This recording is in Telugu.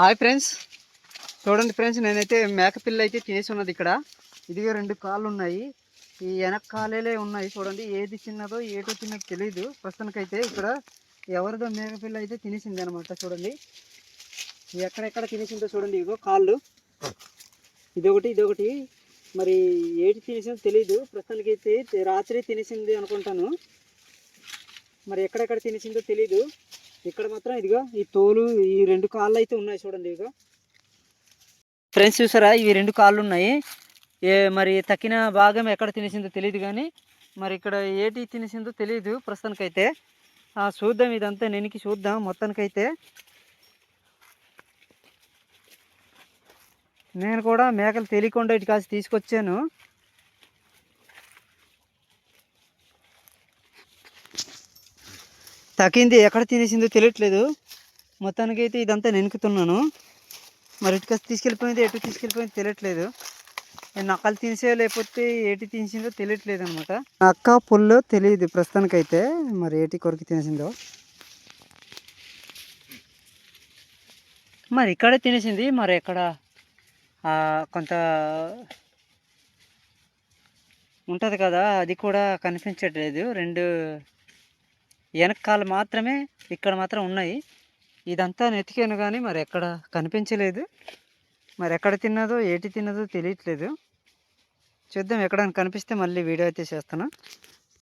Hi friends. చూడండి ఫ్రెండ్స్ నేనైతే మేకపిల్ల అయితే తినేసి ఉన్నది ఇక్కడ. ఇదిగో రెండు కాళ్ళు ఉన్నాయి. ఈ వెనక కాలేలే ఉన్నాయి చూడండి. ఏది చిన్నదో ఏదో చిన్నదో తెలియదు ప్రస్తుతానికైతే ఇక్కడ ఎవరిదో మేకపిల్ల అయితే తినేసింది అనమాట చూడండి. ఎక్కడెక్కడ తినేసిందో చూడండి ఇదిగో కాళ్ళు. ఇదొకటి ఇదొకటి. మరి ఏటి తినేసిందో తెలియదు ప్రస్తుతానికైతే రాత్రి తినేసింది అనుకుంటాను. మరి ఎక్కడెక్కడ తినేసిందో తెలియదు ఇక్కడ మాత్రం ఇదిగో ఈ తోలు ఈ రెండు కాళ్ళు అయితే ఉన్నాయి చూడండి ఇదిగో. ఫ్రెండ్స్ చూసారా? ఇవి రెండు కాళ్ళు ఉన్నాయి. ఏ మరి తక్కిన భాగం ఎక్కడ తినేసిందో తెలియదు కానీ మరి ఇక్కడ ఏటి తినేసిందో తెలియదు ప్రస్తుతానికైతే. చూద్దాం ఇదంతా నెనికి చూద్దాం మొత్తానికైతే. నేను కూడా మేకలు తెలియకుండా ఇటు కాసి తీసుకొచ్చాను. తక్కింది ఎక్కడ తినేసిందో తెలియట్లేదు. మొత్తానికి అయితే ఇదంతా నెనుకుతున్నాను. మరి ఇటుక తీసుకెళ్ళిపోయింది ఎటు తీసుకెళ్ళిపోయింది తెలియట్లేదు. నేను అక్కలు లేకపోతే ఏటి తినేసిందో తెలియట్లేదు అనమాట అక్క పుల్లు తెలియదు ప్రస్తుతానికైతే. మరి ఏటి కొరికి తినేసిందో. మరి ఇక్కడే తినేసింది. మరి ఎక్కడ కొంత ఉంటుంది కదా అది కూడా కనిపించట్లేదు. రెండు వెనకాల మాత్రమే ఇక్కడ మాత్రం ఉన్నాయి. ఇదంతా నెతికాను కానీ మరి ఎక్కడ కనిపించలేదు. మరి ఎక్కడ తిన్నదో ఏటి తిన్నదో తెలియట్లేదు. చూద్దాం ఎక్కడ కనిపిస్తే మళ్ళీ వీడియో అయితే చేస్తాను